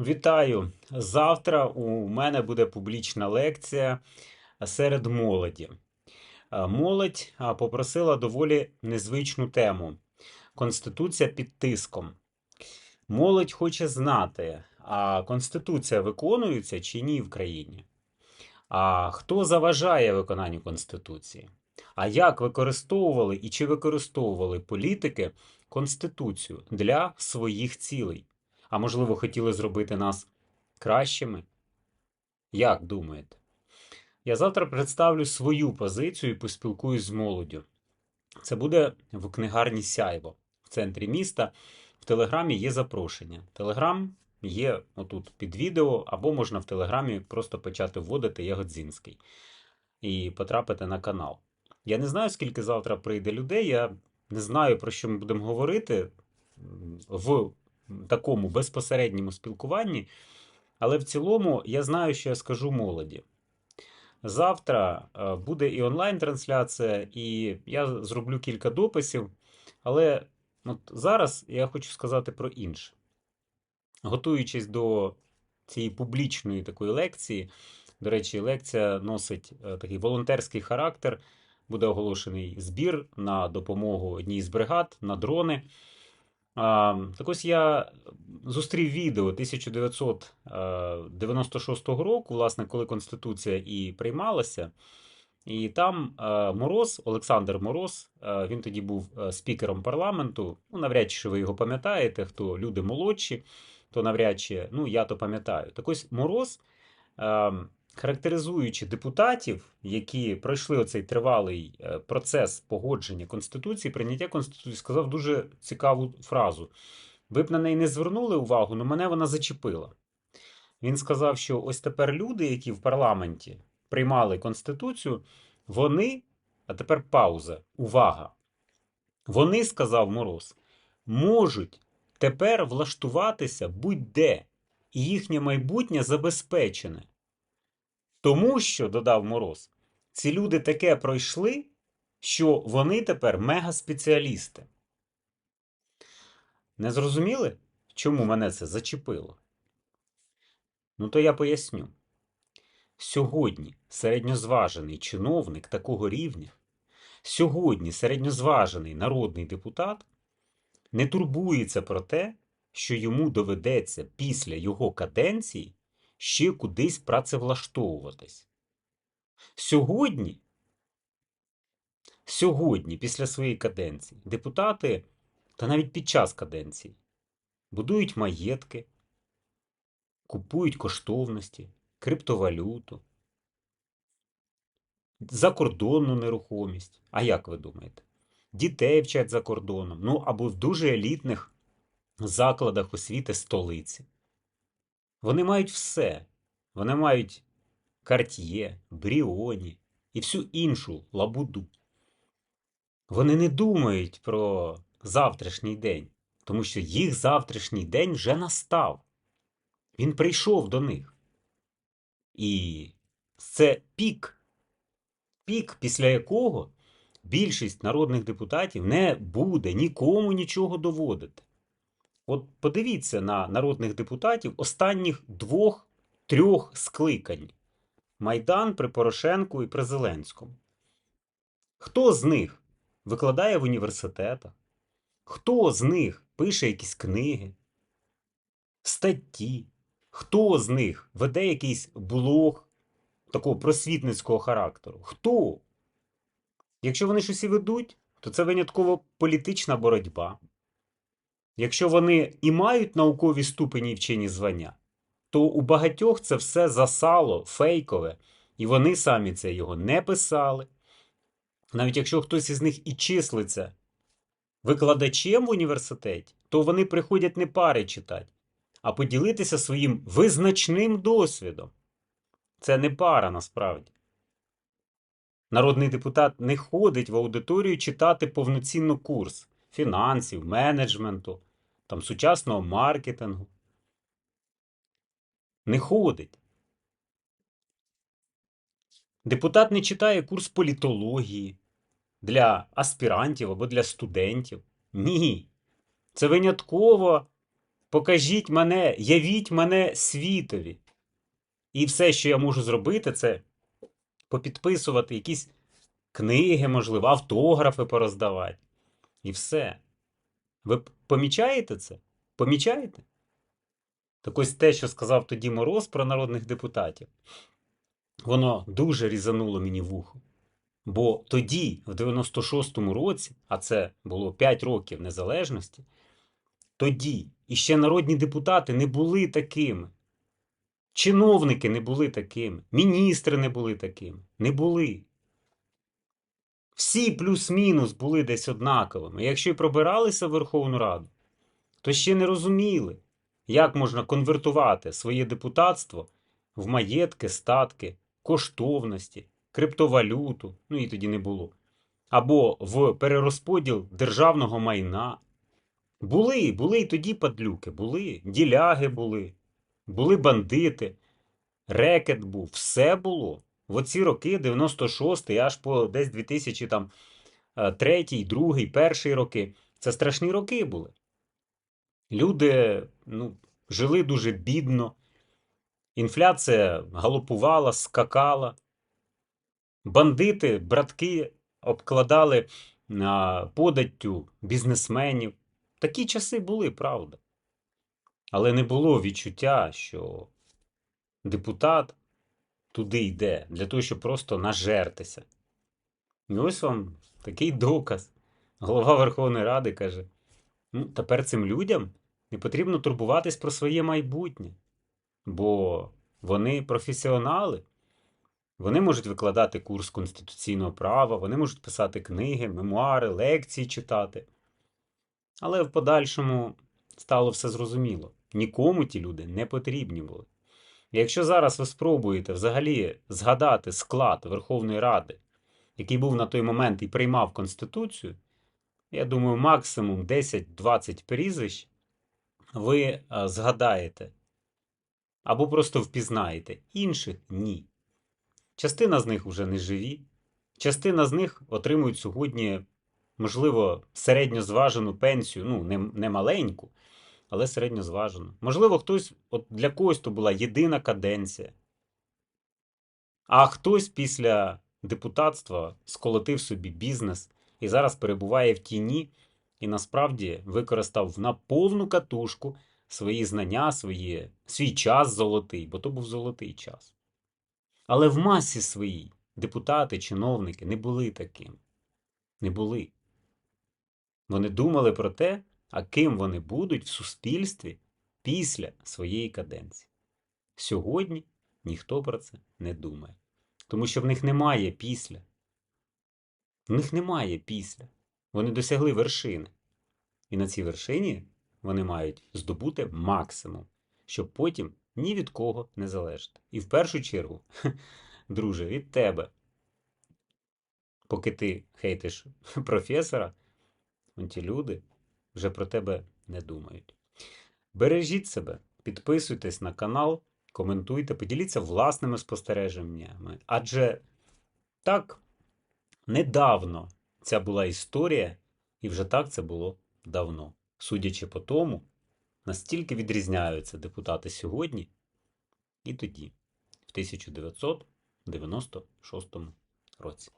Вітаю! Завтра у мене буде публічна лекція серед молоді. Е, Молодь попросила доволі незвичну тему Конституція під тиском. Молодь хоче знати, а Конституція виконується чи ні в країні? А хто заважає виконанню Конституції? А як використовували і чи використовували політики Конституцію для своїх цілей? А можливо, хотіли зробити нас кращими? Як думаєте? Я завтра представлю свою позицію і поспілкуюсь з молоддю. Це буде в книгарні Сяйво в центрі міста. В Телеграмі є запрошення. Телеграм є отут під відео, або можна в Телеграмі просто почати вводити Ягодзінський і потрапити на канал. Я не знаю, скільки завтра прийде людей. Я не знаю, про що ми будемо говорити в такому безпосередньому спілкуванні, але в цілому я знаю, що я скажу молоді. Завтра е, буде і онлайн-трансляція, і я зроблю кілька дописів. Але от зараз я хочу сказати про інше. Готуючись до цієї публічної такої лекції, до речі, лекція носить е, такий волонтерський характер. Буде оголошений збір на допомогу одній з бригад на дрони. Так ось я зустрів відео 1996 року, власне, коли Конституція і приймалася. І там е, Мороз, Олександр Мороз, е, він тоді був е, спікером парламенту. Ну, навряд чи ви його пам'ятаєте, хто люди молодші, то навряд чи, ну, я то пам'ятаю. Так ось Мороз, е, характеризуючи депутатів, які пройшли оцей тривалий е, процес погодження Конституції, прийняття Конституції, сказав дуже цікаву фразу. Ви б на неї не звернули увагу, але мене вона зачепила. Він сказав, що ось тепер люди, які в парламенті приймали Конституцію, вони, а тепер пауза, увага. Вони, сказав Мороз, можуть тепер влаштуватися будь-де, і їхнє майбутнє забезпечене. Тому що, додав Мороз, ці люди таке пройшли, що вони тепер мегаспеціалісти. Не зрозуміли, чому мене це зачепило? Ну, то я поясню. Сьогодні середньозважений чиновник такого рівня, сьогодні середньозважений народний депутат не турбується про те, що йому доведеться після його каденції ще кудись працевлаштовуватись. Сьогодні, сьогодні, після своєї каденції, депутати, та навіть під час каденції, будують маєтки, купують коштовності, криптовалюту, закордонну нерухомість. А як ви думаєте? Дітей вчать за кордоном, ну або в дуже елітних закладах освіти столиці. Вони мають все. Вони мають Карт'є, Бріоні і всю іншу лабуду. Вони не думають про завтрашній день, тому що їх завтрашній день вже настав. Він прийшов до них. І це пік, пік, після якого більшість народних депутатів не буде нікому нічого доводити. От подивіться на народних депутатів останніх двох-трьох скликань: Майдан при Порошенку і при Зеленському. Хто з них викладає в університетах? Хто з них пише якісь книги, статті? Хто з них веде якийсь блог такого просвітницького характеру? Хто? Якщо вони щось і ведуть, то це винятково політична боротьба. Якщо вони і мають наукові ступені і вчені звання, то у багатьох це все засало, фейкове, і вони самі це його не писали. Навіть якщо хтось із них і числиться викладачем в університеті, то вони приходять не пари читати, а поділитися своїм визначним досвідом. Це не пара насправді. Народний депутат не ходить в аудиторію читати повноцінно курс фінансів, менеджменту, там, сучасного маркетингу. Не ходить. Депутат не читає курс політології для аспірантів або для студентів. Ні. Це винятково Покажіть мене, явіть мене світові. І все, що я можу зробити, це попідписувати якісь книги, можливо, автографи пороздавати. І все. Ви помічаєте це? Помічаєте? Так ось те, що сказав тоді Мороз про народних депутатів, воно дуже різануло мені вухо. Бо тоді, в 96-му році, а це було 5 років незалежності, тоді іще народні депутати не були такими. Чиновники не були такими, міністри не були такими. Не були. Всі плюс-мінус були десь однаковими. Якщо й пробиралися в Верховну Раду, то ще не розуміли, як можна конвертувати своє депутатство в маєтки, статки, коштовності, криптовалюту, ну і тоді не було, або в перерозподіл державного майна. Були, були і тоді падлюки, були, діляги були, були бандити, рекет був, все було. В оці роки, 96 аж по десь 2003, 2, 1 роки. Це страшні роки були. Люди ну, жили дуже бідно, інфляція галопувала, скакала. Бандити, братки обкладали а, податтю бізнесменів. Такі часи були, правда. Але не було відчуття, що депутат туди йде для того, щоб просто нажертися. І ось вам такий доказ. Голова Верховної Ради каже: ну, тепер цим людям не потрібно турбуватись про своє майбутнє, бо вони професіонали. Вони можуть викладати курс конституційного права, вони можуть писати книги, мемуари, лекції читати. Але в подальшому стало все зрозуміло. Нікому ті люди не потрібні були. Якщо зараз ви спробуєте взагалі згадати склад Верховної Ради, який був на той момент і приймав Конституцію, я думаю, максимум 10-20 прізвищ ви е, згадаєте або просто впізнаєте. Інших ні. Частина з них вже не живі, частина з них отримують сьогодні, можливо, середньозважену пенсію, ну, не, не маленьку, але середньозважену. Можливо, хтось, от для когось то була єдина каденція, а хтось після депутатства сколотив собі бізнес і зараз перебуває в тіні і насправді використав на повну катушку свої знання, свої, свій час золотий, бо то був золотий час. Але в масі своїй депутати, чиновники не були таким. Не були. Вони думали про те, а ким вони будуть в суспільстві після своєї каденції. Сьогодні ніхто про це не думає. Тому що в них немає після. В них немає після. Вони досягли вершини. І на цій вершині вони мають здобути максимум, щоб потім ні від кого не залежати. І в першу чергу, друже, від тебе. Поки ти хейтиш професора, ті люди вже про тебе не думають. Бережіть себе, підписуйтесь на канал, коментуйте, поділіться власними спостереженнями. Адже так недавно ця була історія, і вже так це було давно. Судячи по тому, настільки відрізняються депутати сьогодні і тоді, в 1996 році.